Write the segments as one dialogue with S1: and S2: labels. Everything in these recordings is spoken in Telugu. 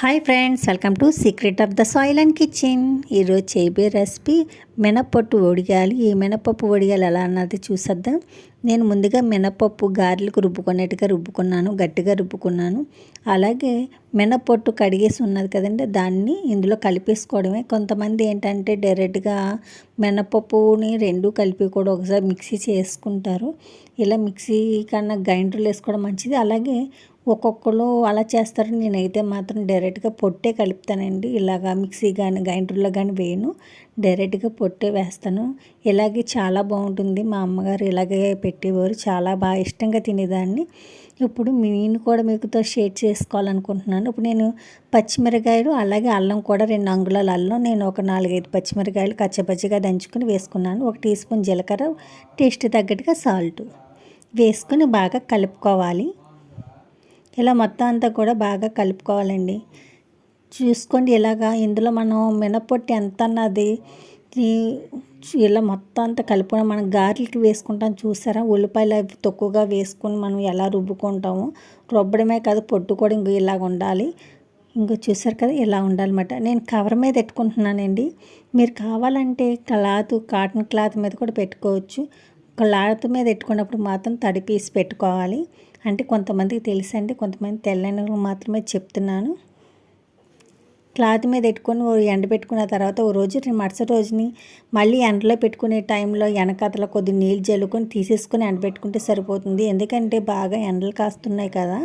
S1: Hi friends welcome to secret of the soil and kitchen ఈరోజు చేయబోయే రెసిపీ మినప్పప్పు వడిగాలి ఈ మినపప్పు వడిగాలి ఎలా అన్నది చూసేద్దాం. నేను ముందుగా మినపప్పు గారెలకు రుబ్బుకున్నట్టుగా రుబ్బుకున్నాను గట్టిగా రుబ్బుకున్నాను. అలాగే మినపొట్టు కడిగేసి ఉన్నది కదండి దాన్ని ఇందులో కలిపేసుకోవడమే. కొంతమంది ఏంటంటే డైరెక్ట్గా మినపప్పుని రెండు కలిపి కూడా ఒకసారి మిక్సీ చేసుకుంటారు. ఇలా మిక్సీ కన్నా గ్రైండర్లు వేసుకోవడం మంచిది. అలాగే ఒక్కొక్కరు అలా చేస్తారు. నేనైతే మాత్రం డైరెక్ట్గా పొట్టే కలుపుతానండి. ఇలాగా మిక్సీ కానీ గ్రైండర్లో కానీ వేయను. డైరెక్ట్గా పొట్టే వేస్తాను. ఇలాగే చాలా బాగుంటుంది. మా అమ్మగారు ఇలాగే పెట్టేవారు. చాలా బాగా ఇష్టంగా తినేదాన్ని. ఇప్పుడు నేను కూడా మీకుతో షేర్ చేసుకోవాలనుకుంటున్నాను. ఇప్పుడు నేను పచ్చిమిరకాయలు అలాగే అల్లం కూడా రెండు అంగుళాల అల్లం. నేను ఒక నాలుగైదు పచ్చిమిరకాయలు కచ్చపచ్చిగా దంచుకుని వేసుకున్నాను. ఒక టీ స్పూన్ జీలకర్ర టేస్ట్ తగ్గట్టుగా సాల్ట్ వేసుకొని బాగా కలుపుకోవాలి. ఇలా మొత్తం అంతా కూడా బాగా కలుపుకోవాలండి. చూసుకోండి ఇలాగా ఇందులో మనం మినపొట్టి ఎంత అన్నది ఇలా మొత్తం అంతా కలుపుకొని మనం గారెలకి వేసుకుంటాం చూసారా? ఉల్లిపాయలు అవి తక్కువగా వేసుకొని మనం ఎలా రుబ్బుకుంటామో. రుబ్బడమే కాదు పొట్టు కూడా ఇంక ఇలాగ ఉండాలి. ఇంకో చూసారు కదా ఇలా ఉండాలన్నమాట. నేను కవర్ మీద పెట్టుకుంటున్నానండి. మీరు కావాలంటే క్లాత్ కాటన్ క్లాత్ మీద కూడా పెట్టుకోవచ్చు. క్లాత్ మీద పెట్టుకున్నప్పుడు మాత్రం తడిపీసి పెట్టుకోవాలి. అంటే కొంతమందికి తెలుసండి కొంతమంది తెల్లని మాత్రమే చెప్తున్నాను. క్లాత్ మీద పెట్టుకొని ఎండ పెట్టుకున్న తర్వాత ఓ రోజు మరుసటి రోజుని మళ్ళీ ఎండలో పెట్టుకునే టైంలో వెనకతల కొద్ది నీళ్ళు జల్లుకొని తీసేసుకొని ఎండబెట్టుకుంటే సరిపోతుంది. ఎందుకంటే బాగా ఎండలు కాస్తున్నాయి కదా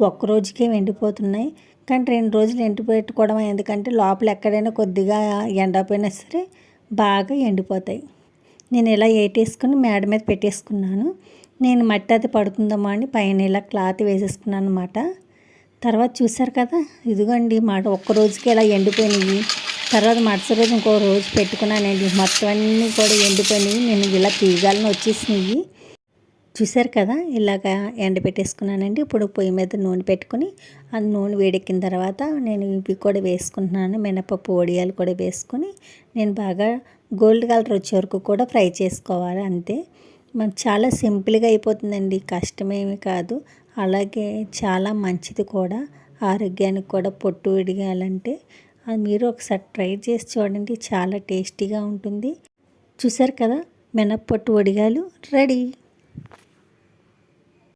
S1: ఒక్క రోజుకే ఎండిపోతున్నాయి. కానీ రెండు రోజులు ఎండి పెట్టుకోవడం ఎందుకంటే లోపల ఎక్కడైనా కొద్దిగా ఎండపోయినా సరే బాగా ఎండిపోతాయి. నేను ఇలా ఏటేసుకుని మేడ మీద పెట్టేసుకున్నాను. నేను మట్టి అది పడుతుందమ్మా అని పైన ఇలా క్లాత్ వేసేసుకున్నాను అనమాట తర్వాత చూసారు కదా ఇదిగోండి మాట ఒక్క రోజుకి ఇలా ఎండిపోయినాయి. తర్వాత మరుసటి రోజు ఇంకో రోజు పెట్టుకున్నానండి. మొత్తం అన్నీ కూడా ఎండిపోయినాయి. నేను ఇలా తీగాలని వచ్చేసినాయి. చూసారు కదా ఇలాగా ఎండ పెట్టేసుకున్నానండి ఇప్పుడు పొయ్యి మీద నూనె పెట్టుకుని ఆ నూనె వేడెక్కిన తర్వాత నేను ఇవి కూడా వేసుకుంటున్నాను. మినపప్పు వడియాలు కూడా వేసుకుని నేను బాగా గోల్డ్ కలర్ వచ్చే వరకు కూడా ఫ్రై చేసుకోవాలి అంతే. మనకు చాలా సింపుల్గా అయిపోతుందండి. కష్టమేమి కాదు. అలాగే చాలా మంచిది కూడా. ఆరోగ్యానికి కూడా పొట్టు విడిగాలంటే. మీరు ఒకసారి ట్రై చేసి చూడండి. చాలా టేస్టీగా ఉంటుంది. చూసారు కదా? మినప్పొట్టు వడిగాలు రెడీ.